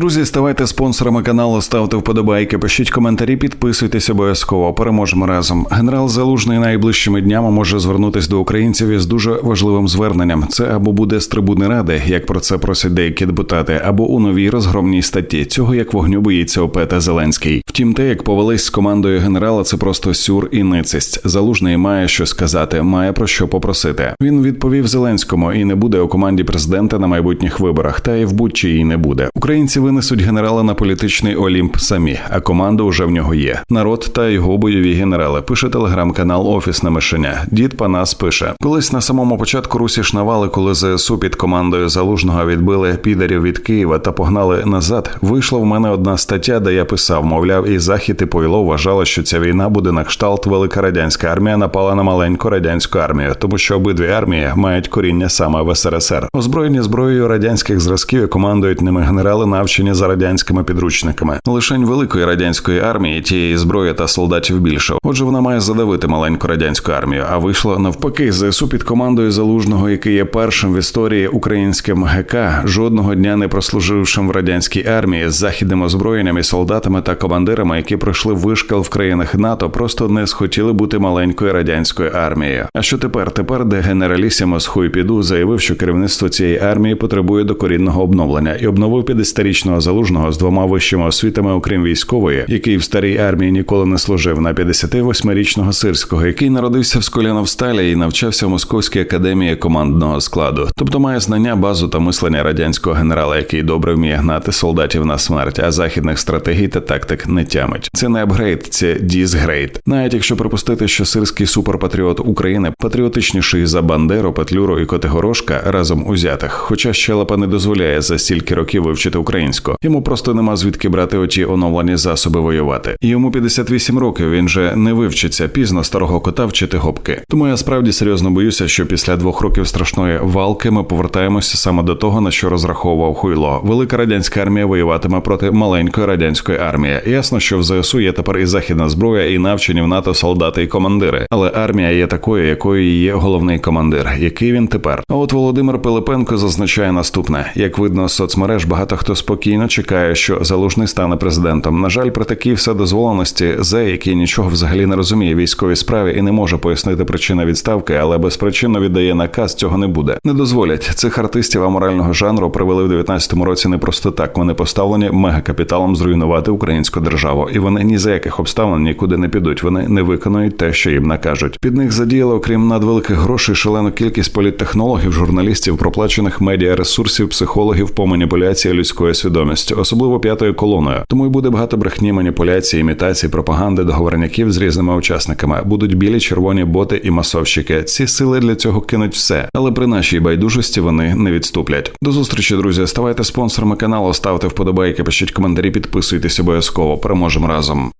Друзі, ставайте спонсорами каналу, ставте вподобайки, пишіть коментарі, підписуйтесь обов'язково. Переможемо разом. Генерал Залужний найближчими днями може звернутися до українців із дуже важливим зверненням. Це або буде з трибуни ради, як про це просять деякі депутати, або у новій розгромній статті. Цього як вогню боїться ОП та Зеленський. Втім, те, як повелись з командою генерала, це просто сюр і ницисть. Залужний має що сказати, має про що попросити. Він відповів Зеленському і не буде у команді президента на майбутніх виборах, та й в будь-чиїй не буде. Українці винесуть генерала на політичний олімп самі, а команда вже в нього є. Народ та його бойові генерали. Пише телеграм-канал Офісне мишеня. Дід Панас пише: колись на самому початку Русі ж навали, коли ЗСУ під командою залужного відбили підарів від Києва та погнали назад. Вийшла в мене одна стаття, де я писав, мовляв, і захід і повіло вважало, що ця війна буде на кшталт велика радянська армія напала на маленьку радянську армію, тому що обидві армії мають коріння саме в СРСР. Озброєні зброєю радянських зразків і командують ними генерали, навчені за радянськими підручниками. Лишень великої радянської армії тієї зброї та солдатів більше. Отже, вона має задавити маленьку радянську армію. А вийшло навпаки, ЗСУ під командою залужного, який є першим в історії українським ГК, жодного дня не прослужившим в радянській армії з західним озброєнням і солдатами та командирами, які пройшли вишкал в країнах НАТО, просто не схотіли бути маленькою радянською армією. А що тепер? Тепер, де генералісімос Хуйпіду заявив, що керівництво цієї армії потребує докорінного обновлення і обновив 50-річного залужного з двома вищими освітами, окрім військової, який в старій армії ніколи не служив, на 58-річного сирського, який народився в Сколіновсталі і навчався в Московській академії командного складу, тобто має знання, базу та мислення радянського генерала, який добре вміє гнати солдатів на смерть, а західних стратегій та тактик не тямить. Це не апгрейд, це дізгрейд. Навіть якщо припустити, що сирський суперпатріот України патріотичніший за Бандеру, Петлюру і Котигорошка разом узятих, хоча щелепа не дозволяє за стільки років вивчити українську. Йому просто нема звідки брати оті оновлені засоби воювати. Йому 58 років. Він же не вивчиться пізно старого кота вчити гопки. Тому я справді серйозно боюся, що після двох років страшної валки ми повертаємося саме до того, на що розраховував хуйло. Велика радянська армія воюватиме проти маленької радянської армії. Ясно, що в ЗСУ є тепер і західна зброя, і навчені в НАТО солдати і командири. Але армія є такою, якою є головний командир, який він тепер. А от Володимир Пилипенко зазначає наступне: як видно соцмереж, багато хто спокійно чекає, що залужний стане президентом. На жаль, при такій вседозволеності Зе, який нічого взагалі не розуміє військовій справі і не може пояснити причину відставки, але безпричинно віддає наказ, цього не буде. Не дозволять цих артистів аморального жанру привели в 19-му році не просто так. Вони поставлені мегакапіталом зруйнувати українську державу, і вони ні за яких обставин нікуди не підуть. Вони не виконують те, що їм накажуть. Під них задіяли, окрім надвеликих грошей, шалену кількість політтехнологів, журналістів, проплачених медіа ресурсів, психологів по маніпуляції людською свідомістю, особливо п'ятою колоною. Тому й буде багато брехні, маніпуляцій, імітацій, пропаганди, договорняків з різними учасниками. Будуть білі, червоні боти і масовщики. Ці сили для цього кинуть все, але при нашій байдужості вони не відступлять. До зустрічі, друзі. Ставайте спонсорами каналу, ставте вподобайки, пишіть коментарі, підписуйтесь обов'язково. Переможемо разом.